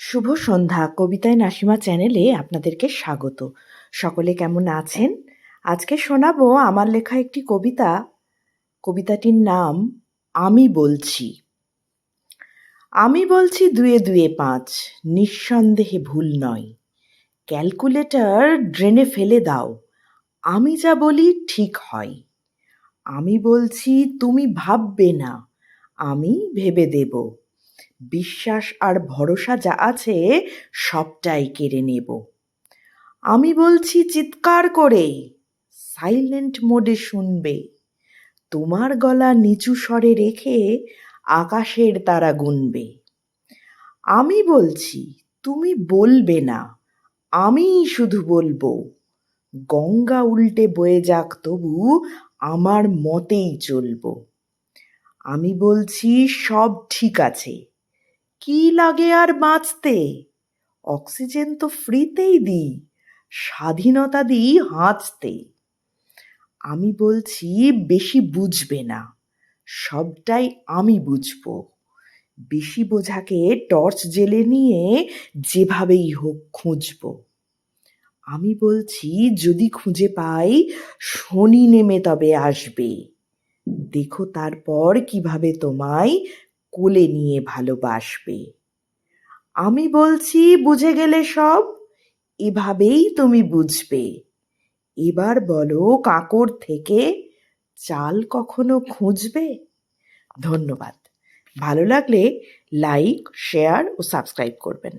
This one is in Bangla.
শুভ সন্ধ্যা, কবিতায় নাসিমা চ্যানেলে আপনাদেরকে স্বাগত। সকলে কেমন আছেন? আজকে শোনাবো আমার লেখা একটি কবিতা। কবিতাটির নাম, আমি বলছি। আমি বলছি দুয়ে দুয়ে পাঁচ, নিঃসন্দেহে ভুল নয়। ক্যালকুলেটর ড্রেনে ফেলে দাও, আমি যা বলি ঠিক হয়। আমি বলছি তুমি ভাববে না, আমি ভেবে দেব। বিশ্বাস আর ভরসা যা আছে, সবটাই কেড়ে নেব। আমি বলছি, চিৎকার করে সাইলেন্ট মোডে শুনবে। তোমার গলা নিচু স্বরে রেখে আকাশের তারা গুনবে। আমি বলছি, তুমি বলবে না আমি শুধু বলব। গঙ্গা উল্টে বয়ে যাক, তবু আমার মতেই চলবো। আমি বলছি, সব ঠিক আছে। কি লাগে আর বাঁচতে? অক্সিজেন তো ফ্রিতেই দিই, স্বাধীনতা দিই হাঁচতে। আমি বলছি, বেশি বুঝবে না, সবটাই আমি বুঝব। বেশি বোঝাকে টর্চ জেলে নিয়ে যেভাবেই হোক খুঁজবো। আমি বলছি, যদি খুঁজে পাই, শনি নেমে তবে আসবে। দেখো তারপর কীভাবে তোমায় কোলে নিয়ে ভালোবাসবে। আমি বলছি, বুঝে গেলে সব? এভাবেই তুমি বুঝবে। এবার বলো, কাকর থেকে চাল কখনো খুঁজবে? ধন্যবাদ। ভালো লাগলে লাইক, শেয়ার ও সাবস্ক্রাইব করবেন।